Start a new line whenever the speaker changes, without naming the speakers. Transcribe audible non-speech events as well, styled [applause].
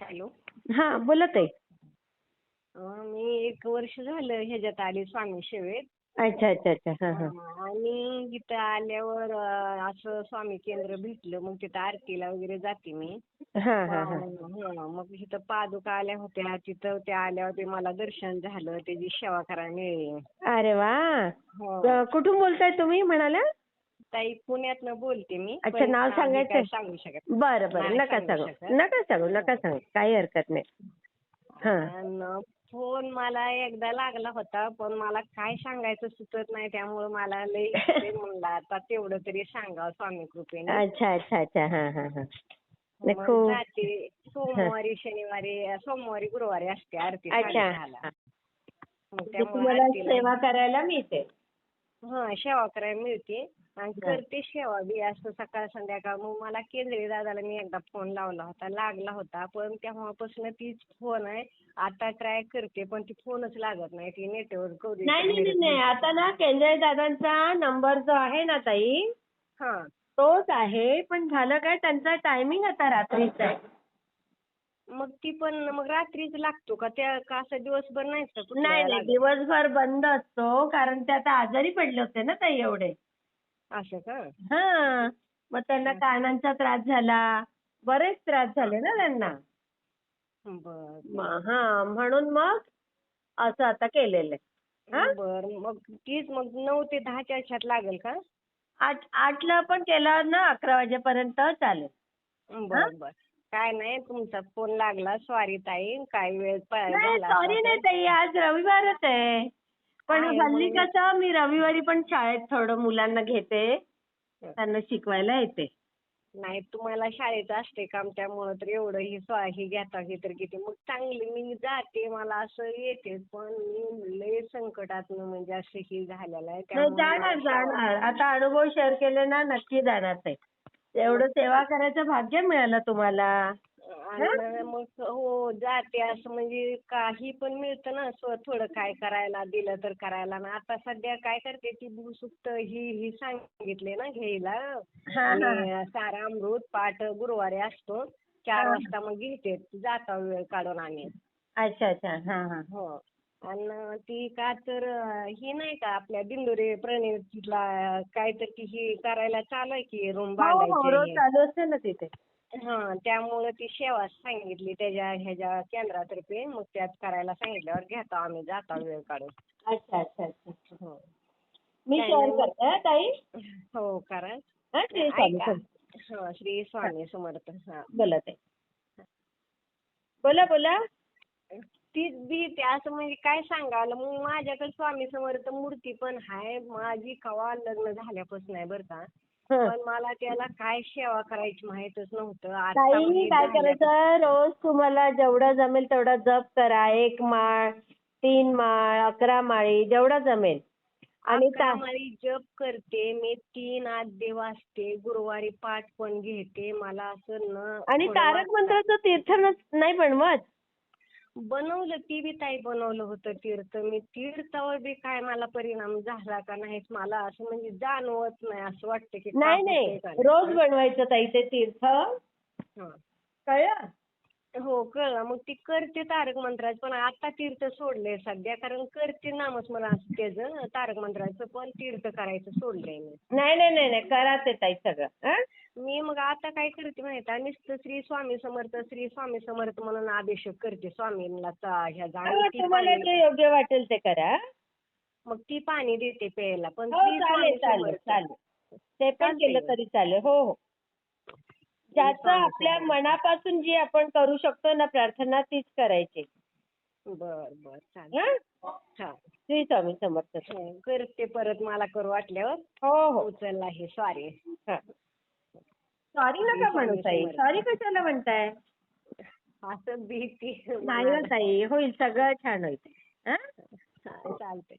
Hello.
हा बोला ताई.
मी एक वर्ष झालं ह्याच्यात आली स्वामी सेवेत.
अच्छा अच्छा अच्छा. हा हा.
आणि इथं आल्यावर असं स्वामी केंद्र भेटलं मग तिथं आरतीला वगैरे जाते मी.
हा हा हा.
हं, मग इथं पादुका आल्या होत्या. तिथं त्या आल्यावर ते मला दर्शन झालं त्याची सेवा करायला मिळाली.
अरे वा!
हो.
कुठून बोलताय तुम्ही म्हणाल्या
ताई पुण्यातनं बोलते मी
अच्छा, नाव सांगायचं?
सांगू शकत
बरं बरं. नका
सांगू.
नका सांगू नका सांगू. काही हरकत नाही. हा.
फोन मला एकदा लागला होता पण मला काय सांगायचं सुचत नाही. त्यामुळे मला लई [laughs] म्हणलं आता तेवढं तरी सांगावं स्वामी कृपेने.
अच्छा अच्छा अच्छा. हा हा हा.
सोमवारी शनिवारी सोमवारी गुरुवारी असते आरती
म्हणजे सेवा करायला मिळते.
हा सेवा करायला मिळते. करते सेवा बी असं सकाळ संध्याकाळ. मग मला केंद्रीय दादाला मी एकदा फोन लावला होता. लागला होता पण तेव्हापासून तीच फोन आहे. आता ट्राय करते पण ती फोनच लागत नाही. ती नेटवर्क
नाही नाही नाही, आता ना केंद्रे दादांचा नंबर जो आहे ना ताई
हा.
तोच आहे. पण झालं काय त्यांचा टायमिंग आता रात्रीचा आहे.
मग ती पण मग रात्रीच लागतो का? त्या का असं दिवसभर नाही
नाही? दिवसभर बंद असतो. कारण ते आता आजारी पडले होते ना ताई एवढे. हा. मग त्यांना कानांचा त्रास झाला. बरेच त्रास झाले ना त्यांना. हा. म्हणून मग असं आता केलेलं आहे. हा?
बर. मग तीच मग नऊ ते दहाच्या ह्याच्यात लागेल का?
आठ आठला पण केलं ना अकरा वाजेपर्यंत चालेल.
बर बर. काय नाही तुमचा फोन लागला. सॉरी ताई. काय वेळ
नाही
झाला
सॉरी. नाही ताई. आज रविवारच आहे. पण हल्ली कसं मी रविवारी पण शाळेत थोडं मुलांना घेते. त्यांना शिकवायला येते.
नाही तुम्हाला शाळेत असते काम त्यामुळं तर एवढं ही ही घेता हे तर किती मग चांगली मी जाते मला असं येते पण मी लय संकटात म्हणजे असं ही झालेलं आहे
जाणार जाणार. आता अनुभव शेअर केले ना नक्की जाणार ते. एवढं सेवा करायचं भाग्य मिळालं तुम्हाला.
आणि मग हो जाते असं म्हणजे काही पण मिळतं ना स्व थोडं काय करायला दिलं तर करायला. ना आता सध्या काय करते ती भूसुप्त ही ही सांगितले ना घ्यायला. आणि सारा अमृत पाठ गुरुवारी असतो. चार. वाजता मग घेते. जाता वेळ काढून आम्ही.
अच्छा अच्छा. हा हा.
हो. आणि ती का तर ही नाही का आपल्या दिंडोरी प्रणितला काय तर ती ही करायला चालू आहे की रूम
हो हो. रोज
बांधायची
चालू असते ना तिथे.
हा त्यामुळे ती सेवा सांगितली त्याच्या ह्याच्या केंद्रातर्फे. मग त्यात करायला सांगितल्यावर घेतो आम्ही जाता वेळ काढून.
अच्छा अच्छा अच्छा
हो.
मी शेअर करते हा, ताई.
हो करा.
हा श्री स्वामी
ऐका
समर्थ.
हा श्री स्वामी समर्थ. हा.
बोला ताई. बोला बोला.
तीच भीती असं म्हणजे काय सांगाल मग माझ्याकडे स्वामी समर्थ मूर्ती पण आहे माझी कवा लग्न झाल्यापासून आहे बरं का.
हं.
पण मला त्याला काय सेवा करायची माहीतच नव्हतं. आता
ताई
म्हणजे
काय करायचं रोज तुम्हाला जेवढं जमेल तेवढा जप करा. एक माळ तीन माळ अकरा माळी जेवढा जमेल. आणि
अकरा
ता-
माळी जप करते. मी तीन आद्य वाचते गुरुवारी पाठ पण घेते. मला असं न
आणि
थोडं
तारक
वाटतं.
मंत्राचं तीर्थ नाही बनवत?
बनवलं ती बी ताई बनवलं होतं तीर्थ. मी तीर्थावर बी काय मला परिणाम झाला का नाहीच मला असं म्हणजे जाणवत नाही असं वाटतं की
नाही नाही. रोज बनवायचं ताई ते तीर्थ.
हं.
कळलं?
हो कळलं. मग ती करते तारक मंत्राचं पण आता तीर्थ सोडले सध्या कारण करते नामस्मरण असं त्याचं तारक मंत्राचं पण तीर्थ करायचं सोडलंय मी.
नाही नाही नाही नाही. करा ते ताई सगळं हं?
मी मग आता काय करते माहिती आहे? नुसतं श्री स्वामी समर्थ श्री स्वामी समर्थ म्हणून अभिषेक करते स्वामींना चा-
हो,
ती
तुम्हाला जे योग्य वाटेल ते करा.
मग ती पाणी देते प्यायला. पण
हो
श्री
चालेल
स्वामी
चालेल
समर्थ.
चालेल. ते पण
चालतंय
केलं. तरी चालेल. हो हो. ज्याचं आपल्या. मनापासून जी आपण करू शकतो ना प्रार्थना तीच करायची.
बर बर. चालेल
हं?
हा.
श्री स्वामी समर्थ.
हं, करते परत मला करू वाटल्यावर.
हो हो.
उचलला हे सॉरी
सॉरी नका म्हणू ताई. सॉरी कशाला म्हणताय
असं भीती
नाही हो ताई होईल सगळं छान होईल हं?
चालते